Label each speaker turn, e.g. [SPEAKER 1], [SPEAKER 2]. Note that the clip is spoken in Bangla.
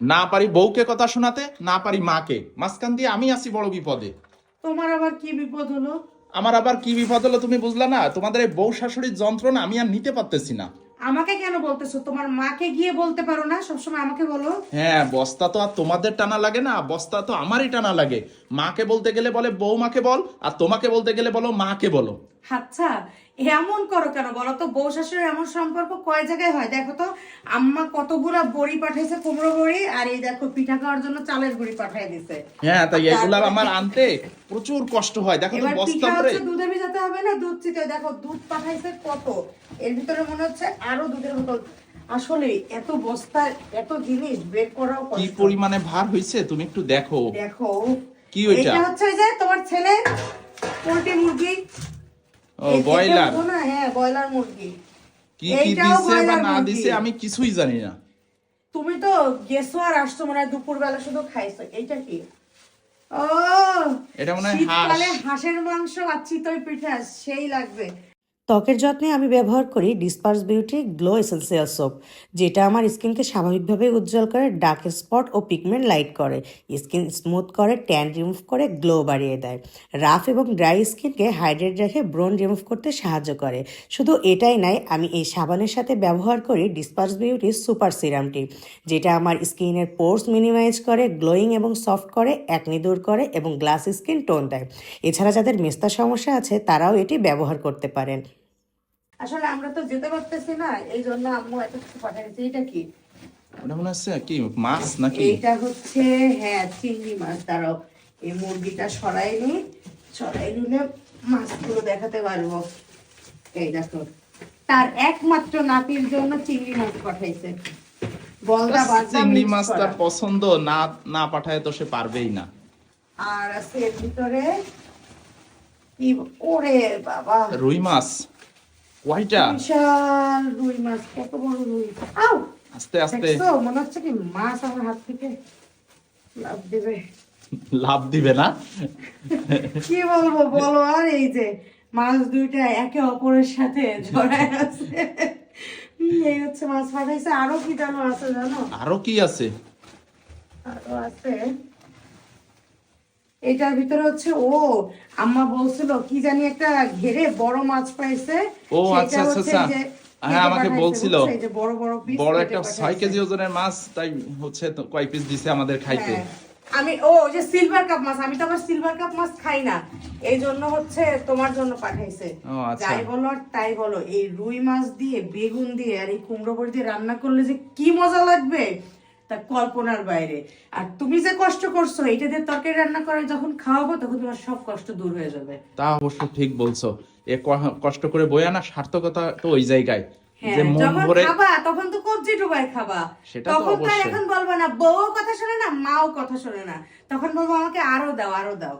[SPEAKER 1] না পারি বউকে কথা শোনাতে না পারি মাকে। মাঝখান দিয়ে আমি আছি বড় বিপদে।
[SPEAKER 2] তোমার আবার কি বিপদ হলো?
[SPEAKER 1] আমার আবার কি বিপদ হলো তুমি বুঝলা না? তোমাদের এই বউ শাশুড়ির যন্ত্রণা আমি আর নিতে পারতেছি না।
[SPEAKER 2] আমাকে কেন বলতেছো? তোমার মাকে গিয়ে বলতে পারো না সবসময় আমাকে বলো।
[SPEAKER 1] হ্যাঁ বস্তা তো আর তোমাদের টানা লাগে না বস্তা তো আমারই টানা লাগে। মাকে বলতে গেলে বলে বউ মাকে বল আর তোমাকে বলতে গেলে বলো মাকে বলো।
[SPEAKER 2] আচ্ছা এমন করো কেন বলো তো? বউ শাশুড়ি এমন সম্পর্ক কয় জায়গায় হয়? দেখো তো আম্মা কতগুলা বড়ি পাঠাইছে কুমড়ো বড়ি আর এই দেখো পিঠা খাওয়ার জন্য চালের বড়ি পাঠাই দিছে।
[SPEAKER 1] হ্যাঁ তাই এগুলা আমার আনতে প্রচুর কষ্ট হয়। দেখো তো বস্তা
[SPEAKER 2] হচ্ছে দুধে ভিজাতে হবে না? দুধ চিতে দেখো দুধ পাঠাইছে কত? এর ভিতরে মনে হচ্ছে আরও দুধের বোতল। আসলে এত বস্তা এত জিনিস বের করাও
[SPEAKER 1] কি পরিমাণে ভার হইছে তুমি একটু দেখো।
[SPEAKER 2] দেখো।
[SPEAKER 1] কি ওইটা?
[SPEAKER 2] এটা হচ্ছে যে তোমার ছেলে পোল্ট্রি মুরগি।
[SPEAKER 1] ও ব্রয়লার?
[SPEAKER 2] হ্যাঁ ব্রয়লার মুরগি।
[SPEAKER 1] কি কি দিছে বা না দিছে আমি কিছুই জানি না।
[SPEAKER 2] তুমি তো গেছো আর আসছো মনে হয় দুপুর বেলা শুধু খাইছো এইটা কি? ও
[SPEAKER 1] এটা মনে হয় হাঁস।
[SPEAKER 2] হাঁসের মাংস আর চিতই পিঠা সেই লাগবে।
[SPEAKER 3] ত্বকের যত্নে আমি ব্যবহার করি disperse beauty glow essential soap যেটা আমার স্কিনকে স্বাভাবিকভাবে উজ্জ্বল করে ডার্ক স্পট ও পিগমেন্ট লাইট করে। স্কিন স্মুথ করে ট্যান রিমুভ করে গ্লো বাড়িয়ে দেয়। রাফ এবং ড্রাই স্কিনকে হাইড্রেট রেখে ব্রোন রিমুভ করতে সাহায্য করে। শুধু এটাই নয় আমি এই সাবানের সাথে ব্যবহার করি ডিসপার্স বিউটির সুপার সিরামটি যেটা আমার স্কিনের পোর্স মিনিমাইজ করে গ্লোয়িং এবং সফট করে একনি দূর করে এবং গ্লাস স্কিন টোন দেয়। এছাড়া যাদের মেস্তা সমস্যা আছে, তারাও এটি ব্যবহার করতে পারেন।
[SPEAKER 2] আসলে আমরা তো যেতে পারতেছি না এই জন্য আম্মু এত কিছু পাঠাইছে এটা কি?
[SPEAKER 1] ওটা মনে হচ্ছে কি মাছ নাকি?
[SPEAKER 2] এইটা হচ্ছে হ্যাঁ চিংড়ি মাছ। দাঁড়াও এই মুরগিটা সরাই নি সরাই নিলে মাছগুলো দেখাতে পারব। এই দেখো তার একমাত্র নাতির জন্য চিংড়ি মাছ পাঠাইছে। বলদা
[SPEAKER 1] চিংড়ি মাছটা পছন্দ না না পাঠায় তো সে পারবেই না।
[SPEAKER 2] আর আছে এর ভিতরে কি ওরে বাবা।
[SPEAKER 1] রুই মাছ। কয়টা
[SPEAKER 2] বিশাল রুই মাছ কত বড় রুই। আউ!
[SPEAKER 1] আস্তে আস্তে।
[SPEAKER 2] মনে হচ্ছে কি মাছ আমার হাত থেকে লাভ দেবে।
[SPEAKER 1] লাভ দিবে না?
[SPEAKER 2] কি বলব বলো আর এই যে মাছ দুইটা একে অপরের সাথে জড়ায় আছে। এই হচ্ছে মাছ পাঠাইছে। আরও কি জানো আছে জানো?
[SPEAKER 1] আরও কি আছে?
[SPEAKER 2] আরও আছে। এটার ভিতরে হচ্ছে ও আম্মা বলছিল কি জানি একটা ঘেরে বড় মাছ পাইছে
[SPEAKER 1] ও, আচ্ছা, আচ্ছা, আচ্ছা। হ্যাঁ, আমাকে বলছিল।
[SPEAKER 2] বড়
[SPEAKER 1] একটা ছয় কেজি ওজনের মাছ তাই হচ্ছে কয় পিস দিছে আমাদের খাইতে
[SPEAKER 2] হ্যাঁ। আমি ও যে সিলভার কাপ মাছ আমি তো আবার সিলভার কাপ মাছ খাই না এই জন্য হচ্ছে তোমার জন্য পাঠাইছে
[SPEAKER 1] আচ্ছা।
[SPEAKER 2] যাই বলো আর তাই বলো এই রুই মাছ দিয়ে বেগুন দিয়ে আর এই কুমড়ো বড়ি দিয়ে রান্না করলে যে কি মজা লাগবে তা কল্পনার বাইরে। আর তুমি যে কষ্ট করছ এটা দিয়ে তরকারি রান্না করে যখন খাওয়াবো তখন তোমার সব কষ্ট দূর হয়ে যাবে।
[SPEAKER 1] তা অবশ্য ঠিক বলছো। এ কষ্ট করে বই আনা সার্থকতা তো ওই জায়গায়।
[SPEAKER 2] হ্যাঁ
[SPEAKER 1] যে মন ভরে
[SPEAKER 2] খাবা তখন তো কবজি ডুবাই খাবা।
[SPEAKER 1] সেটা
[SPEAKER 2] তখন তো এখন বলব না বউ কথা শোনে না মাও কথা শোনে না। তখন বলব আমাকে আরও দাও আরও দাও।